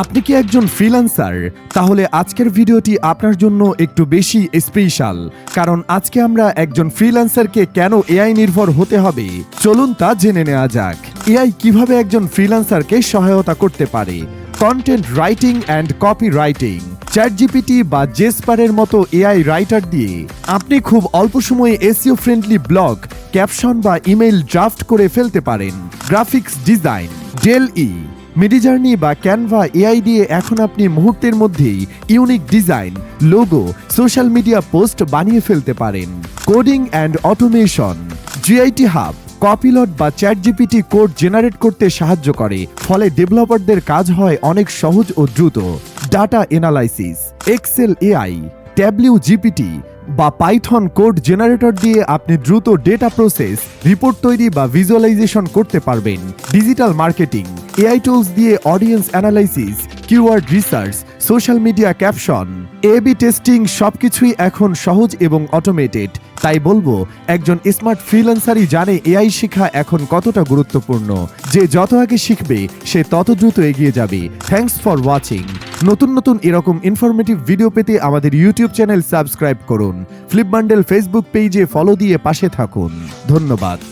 আপনি কি একজন ফ্রিল্যান্সার তাহলে আজকের ভিডিওটি আপনার জন্য একটু বেশি স্পেশাল কারণ আজকে আমরা একজন ফ্রিল্যান্সারকে কেন এআই নির্ভর হতে হবে? চলুন তা জেনে নেওয়া যাক। এআই কীভাবে একজন ফ্রিল্যান্সারকে সহায়তা করতে পারে? Content writing and copywriting ChatGPT বা জেসপারের মতো এআই রাইটার দিয়ে আপনি খুব অল্প সময়ে S E O friendly blog caption বা ইমেইল ড্রাফট করে ফেলতে পারেন। Graphics design DALL E Midjourney বা ক্যানভা এআই দিয়ে এখন আপনি মুহূর্তের মধ্যেই unique design logo social media post বানিয়ে ফেলতে পারেন। Coding and automation GitHub Copilot বা chat G P T code generate করতে সাহায্য করে, ফলে ডেভেলপারদের কাজ হয় অনেক সহজ ও দ্রুত। Data analysis Excel AI Tableau GPT বা পাইথন কোড জেনারেটর দিয়ে আপনি দ্রুত ডেটা প্রসেস রিপোর্ট তৈরি বা ভিজুয়ালাইজেশন করতে পারবেন। ডিজিটাল মার্কেটিং এআই টুলস দিয়ে audience analysis keyword research social media caption AB testing সবকিছুই এখন সহজ এবং অটোমেটেড তাই বলব, একজন স্মার্ট ফ্রিল্যান্সারই জানে এআই শেখা এখন কতটা গুরুত্বপূর্ণ। যে যত আগে শিখবে, সে তত দ্রুত এগিয়ে যাবে। থ্যাঙ্কস ফর ওয়াচিং নতুন নতুন এরকম ইনফরমেটিভ ভিডিও পেতে আমাদের ইউটিউব চ্যানেল সাবস্ক্রাইব করুন। ফ্লিপ বান্ডেল ফেসবুক পেজে ফলো দিয়ে পাশে থাকুন। ধন্যবাদ।